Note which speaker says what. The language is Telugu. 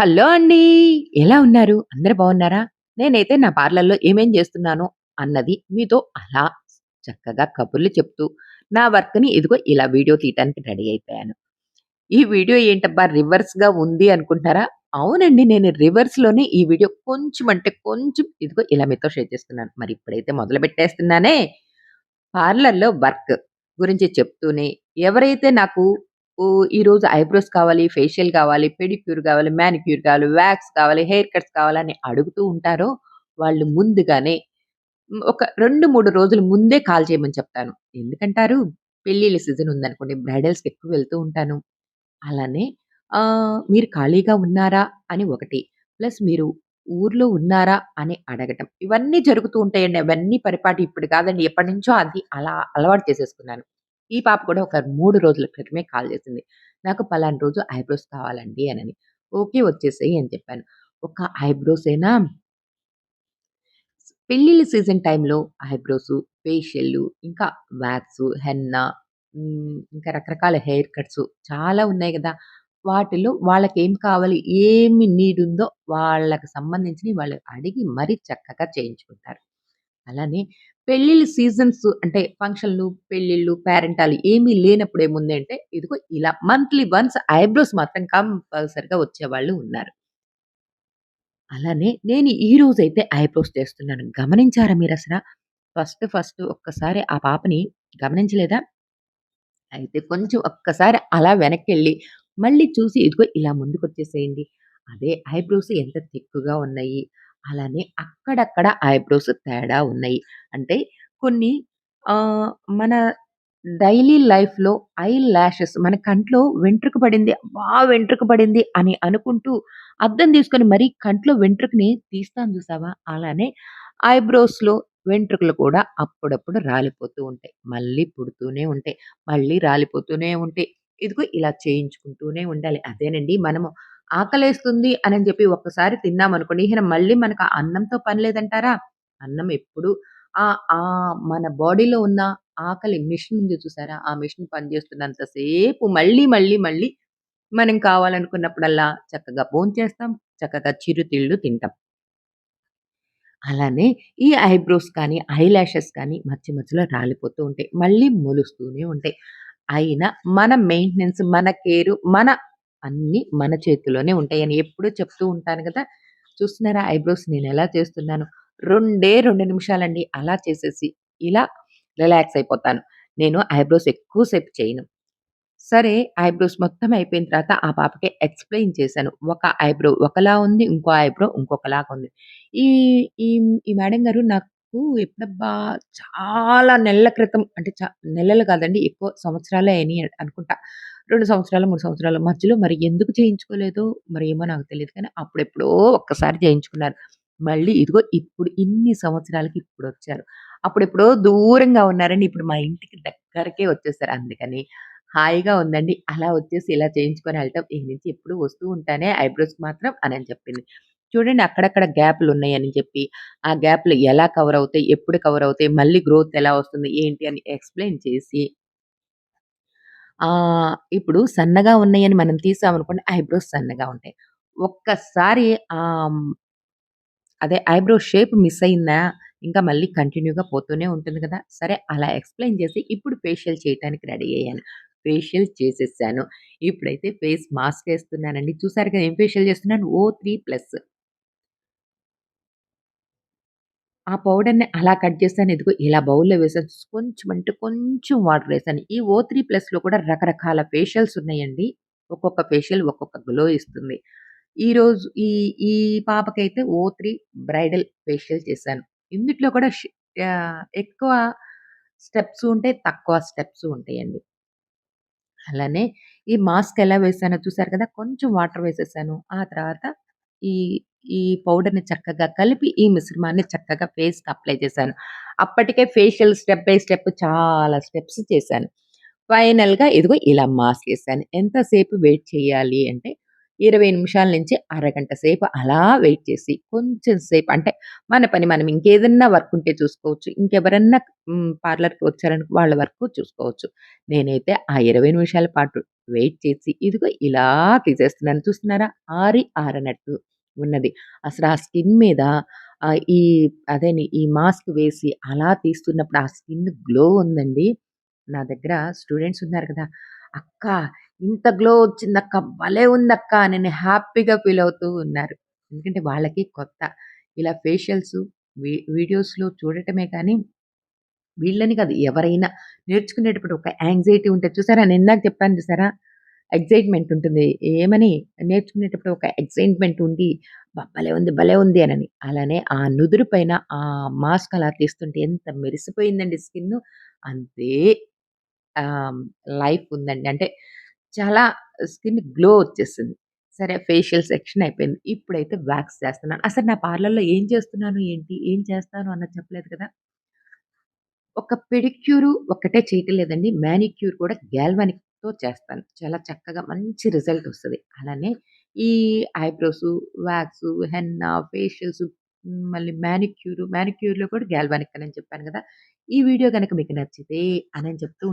Speaker 1: హలో అండి. ఎలా ఉన్నారు? అందరు బాగున్నారా? నేనైతే నా పార్లర్‌లో ఏమేం చేస్తున్నాను అన్నది మీతో అలా చక్కగా కబుర్లు చెప్తూ, నా వర్క్‌ని ఇదిగో ఇలా వీడియో తీయటానికి రెడీ అయిపోయాను. ఈ వీడియో ఏంటబ్బా రివర్స్‌గా ఉంది అనుకుంటున్నారా? అవునండి. నేను రివర్స్‌లోనే ఈ వీడియో కొంచెం అంటే కొంచెం ఇదిగో ఇలా మీతో షేర్ చేస్తున్నాను. మరి ఇప్పుడైతే మొదలుపెట్టేస్తున్నానే. పార్లర్‌లో వర్క్ గురించి చెప్తూనే ఎవరైతే నాకు ఈరోజు ఐబ్రోస్ కావాలి, ఫేషియల్ కావాలి, పెడిక్యూర్ కావాలి, మానిక్యూర్ కావాలి, వాక్స్ కావాలి, హెయిర్ కట్స్ కావాలని అడుగుతూ ఉంటారో, వాళ్ళు ముందుగానే ఒక 2, 3 రోజుల ముందే కాల్ చేయమని చెప్తాను. ఎందుకంటారు? పెళ్ళిళ్ళ సీజన్ ఉందనుకోండి, బ్రైడల్స్‌కి ఎక్కువ వెళ్తూ ఉంటాను. అలానే మీరు ఖాళీగా ఉన్నారా అని ఒకటి, ప్లస్ మీరు ఊర్లో ఉన్నారా అని అడగటం. ఇవన్నీ జరుగుతూ ఉంటాయండి. అవన్నీ పరిపాటి ఇప్పుడు కాదండి. ఎప్పటి నుంచో అది అలా అలవాటు చేసేసుకున్నాను. ఈ పాప కూడా ఒక మూడు రోజుల క్రితమే కాల్ చేసింది. నాకు పలానా రోజు ఐబ్రోస్ కావాలండి అని ఓకే. వచ్చేసాయి అని చెప్పాను. ఒక ఐబ్రోసేనా పెళ్ళిళ్ళ సీజన్ టైంలో ఐబ్రోస్ ఫేషియల్లు, ఇంకా వాక్సు, హెన్నా ఇంకా రకరకాల హెయిర్ కట్స్ చాలా ఉన్నాయి కదా వాటిలో వాళ్ళకి ఏం కావాలి, ఏమి నీడ్ ఉందో వాళ్ళకి సంబంధించినవి వాళ్ళు అడిగి మరీ చక్కగా చేయించుకుంటారు. అలానే పెళ్ళిళ్ళ సీజన్స్ అంటే ఫంక్షన్‌లు, పెళ్ళిళ్ళు, పేరెంటాలు ఏమీ లేనప్పుడు ఏముంది అంటే, ఇదిగో ఇలా మంత్లీ వన్స్ ఐబ్రోస్ మాత్రం కంపల్సరిగా వచ్చేవాళ్ళు ఉన్నారు. అలానే నేను ఈ రోజైతే ఐబ్రోస్ చేస్తున్నాను. గమనించారా మీరు అసలు ఫస్ట్ ఫస్ట్ ఒక్కసారి ఆ పాపని గమనించలేదా? అయితే కొంచెం ఒక్కసారి అలా వెనక్కెళ్ళి, మళ్ళీ చూసి ఇదిగో ఇలా ముందుకు వచ్చేసేయండి అదే ఐబ్రోస్ ఎంత థిక్‌గా ఉన్నాయి. అలానే అక్కడక్కడ ఐబ్రోస్ తేడా ఉన్నాయి. అంటే కొన్ని ఆహ్, మన డైలీ లైఫ్‌లో ఐ లాషెస్ మన కంట్లో వెంట్రుక పడింది, అబ్బా! వెంట్రుక పడింది అని అనుకుంటూ అద్దం తీసుకొని మరీ కంట్లో వెంట్రుకని తీస్తాం చూసావా? అలానే ఐబ్రోస్‌లో వెంట్రుకలు కూడా అప్పుడప్పుడు రాలిపోతూ ఉంటాయి. మళ్ళీ పుడుతూనే ఉంటాయి. మళ్ళీ రాలిపోతూనే ఉంటాయి. ఇదిగో ఇలా చేయించుకుంటూనే ఉండాలి. అదేనండి మనము ఆకలేస్తుంది అని చెప్పి ఒక్కసారి తిన్నామనుకోండి, ఇహ మళ్ళీ మనకు ఆ అన్నంతో పని లేదంటారా? అన్నం ఎప్పుడు ఆ ఆ మన బాడీలో ఉన్న ఆకలి మిషన్ ఉంది చూసారా? ఆ మిషన్ పనిచేస్తున్నంతసేపు మళ్ళీ, మళ్ళీ, మళ్ళీ మనం కావాలనుకున్నప్పుడల్లా చక్కగా భోంచేస్తాం. చక్కగా చిరుతిళ్ళు తింటాం. అలానే ఈ ఐబ్రోస్ కానీ, ఐ ల్యాషెస్ కానీ మధ్య మధ్యలో రాలిపోతూ ఉంటాయి. మళ్ళీ మొలుస్తూనే ఉంటాయి. అయినా మన మెయింటెనెన్స్, మన కేరు, మన అన్నీ మన చేతిలోనే ఉంటాయి అని ఎప్పుడూ చెప్తూ ఉంటాను కదా చూస్తున్నారా ఐబ్రోస్ నేను ఎలా చేస్తున్నాను రెండే రెండు నిమిషాలండి. అలా చేసేసి ఇలా రిలాక్స్ అయిపోతాను. నేను ఐబ్రోస్ ఎక్కువసేపు చేయను. సరే ఐబ్రోస్ మొత్తం అయిపోయిన తర్వాత ఆ పాపకి ఎక్స్‌ప్లెయిన్ చేశాను. ఒక ఐబ్రో ఒకలా ఉంది. ఇంకో ఐబ్రో ఇంకొకలాగా ఉంది. ఈ ఈ ఈ మేడం గారు నాకు ఎప్పుడబ్బా చాలా నెలల క్రితం అంటే చ నెలలు కాదండి ఎక్కువ సంవత్సరాలే అయినియి అనుకుంటా. రెండు సంవత్సరాలు, మూడు సంవత్సరాల మధ్యలో మరి ఎందుకు చేయించుకోలేదో మరి ఏమో నాకు తెలియదు కానీ అప్పుడెప్పుడో ఒక్కసారి చేయించుకున్నారు మళ్ళీ ఇదిగో ఇప్పుడు ఇన్ని సంవత్సరాలకి ఇప్పుడు వచ్చారు అప్పుడెప్పుడో దూరంగా ఉన్నారండి. ఇప్పుడు మా ఇంటికి దగ్గరకే వచ్చేసారు. అందుకని హాయిగా ఉందండి. అలా వచ్చేసి ఇలా చేయించుకొని వెళ్తాం ఈ నుంచి ఎప్పుడు వస్తూ ఉంటానే ఐబ్రోస్‌కి మాత్రం అని చెప్పింది. చూడండి అక్కడక్కడ గ్యాప్లు ఉన్నాయని చెప్పి, ఆ గ్యాప్‌లు ఎలా కవర్ అవుతాయి? ఎప్పుడు కవర్ అవుతాయి? మళ్ళీ గ్రోత్ ఎలా వస్తుంది? ఏంటి? అని ఎక్స్‌ప్లెయిన్ చేసి ఇప్పుడు సన్నగా ఉన్నాయని మనం తీసామనుకోండి ఐబ్రోస్ సన్నగా ఉంటాయి. ఒక్కసారి ఆహ్, అదే ఐబ్రో షేప్ మిస్ అయిందా, ఇంకా మళ్ళీ కంటిన్యూ‌గా పోతూనే ఉంటుంది కదా! సరే అలా ఎక్స్‌ప్లెయిన్ చేసి ఇప్పుడు ఫేషియల్ చేయటానికి రెడీ అయ్యాను. ఫేషియల్ చేసేసాను. ఇప్పుడైతే ఫేస్ మాస్క్ చూసారు చూసారుగా ఏం ఫేషియల్ చేస్తున్నాను ఓ త్రీ ప్లస్. ఆ పౌడర్‌ని అలా కట్ చేశాను. ఇదిగో ఇలా బౌల్‌లో వేసాను. కొంచెం అంటే కొంచెం వాటర్ వేసాను ఈ ఓ త్రీ ప్లస్‌లో కూడా రకరకాల ఫేషియల్స్ ఉన్నాయండి. ఒక్కొక్క ఫేషియల్ ఒక్కొక్క గ్లో ఇస్తుంది. ఈరోజు ఈ ఈ పాపకైతే ఓ త్రీ బ్రైడల్ ఫేషియల్ చేశాను. ఇందుట్లో కూడా ష్ ఆహ్, ఎక్కువ స్టెప్స్ ఉంటాయి. తక్కువ స్టెప్స్ ఉంటాయండి. అలానే ఈ మాస్క్ ఎలా వేసానో చూసారు కదా! కొంచెం వాటర్ వేసేసాను. ఆ తర్వాత ఈ ఈ పౌడర్‌ని చక్కగా కలిపి ఈ మిశ్రమాన్ని చక్కగా ఫేస్‌కి అప్లై చేశాను. అప్పటికే ఫేషియల్ స్టెప్ బై స్టెప్ చాలా స్టెప్స్ చేశాను. ఫైనల్‌గా ఇదిగో ఇలా మాస్క్ చేశాను ఎంతసేపు వెయిట్ చేయాలి అంటే, 20 నిమిషాల నుంచి అరగంట సేపు అలా వెయిట్ చేసి కొంచెం సేపు అంటే మన పని మనం ఇంకేదన్నా వర్క్ ఉంటే చూసుకోవచ్చు. ఇంకెవరన్నా పార్లర్‌కి వచ్చారనుకో వాళ్ళ వర్క్ చూసుకోవచ్చు. నేనైతే ఆ 20 నిమిషాల పాటు వెయిట్ చేసి ఇదిగో ఇలా తీసేస్తున్నాను. చూస్తున్నారా? ఆరి ఆరనట్టు ఉన్నది. అసలు ఆ స్కిన్ మీద ఈ అదేని ఈ మాస్క్ వేసి అలా తీస్తున్నప్పుడు ఆ స్కిన్ గ్లో ఉందండి. నా దగ్గర స్టూడెంట్స్ ఉన్నారు కదా! "అక్క ఇంత గ్లో వచ్చిందక్క. భలే ఉందక్క" అని హ్యాపీగా ఫీల్ అవుతూ ఉన్నారు. ఎందుకంటే వాళ్ళకి కొత్త. ఇలా ఫేషియల్స్ వీ వీడియోస్‌లో చూడటమే కానీ వీళ్ళని కాదు ఎవరైనా నేర్చుకునేటప్పుడు ఒక యాంగ్జైటీ ఉంటే చూసారా? నేనిందాక చెప్పాను చూసారా? ఎగ్జైట్మెంట్ ఉంటుంది. ఏమని? నేర్చుకునేటప్పుడు ఒక ఎగ్జైట్మెంట్ ఉండి భలే ఉంది, భలే ఉంది అనని. అలానే ఆ నుదురు పైన ఆ మాస్క్ అలా తీస్తుంటే ఎంత మెరిసిపోయిందండి స్కిన్ అంతే లైఫ్ ఉందండి. అంటే చాలా స్కిన్ గ్లో వచ్చేసింది. సరే ఫేషియల్ సెక్షన్ అయిపోయింది. ఇప్పుడైతే వాక్స్ చేస్తున్నాను. అసలు నా పార్లర్‌లో ఏం చేస్తున్నాను ఏంటి? ఏం చేస్తాను అన్నది చెప్పలేదు కదా! ఒక పెడిక్యూరు ఒక్కటే చేయటం లేదండి. మానిక్యూర్ కూడా తో చేస్తాను. చాలా చక్కగా మంచి రిజల్ట్ వస్తుంది అలానే ఈ ఐబ్రోస్ వ్యాక్స్ హెన్నా, ఫేషియల్స్ మళ్ళీ మ్యానిక్యూర్ మ్యానిక్యూర్లో కూడా గాల్వానిక్ అని చెప్పాను కదా ఈ వీడియో గనక మీకు నచ్చితే అని చెప్తూ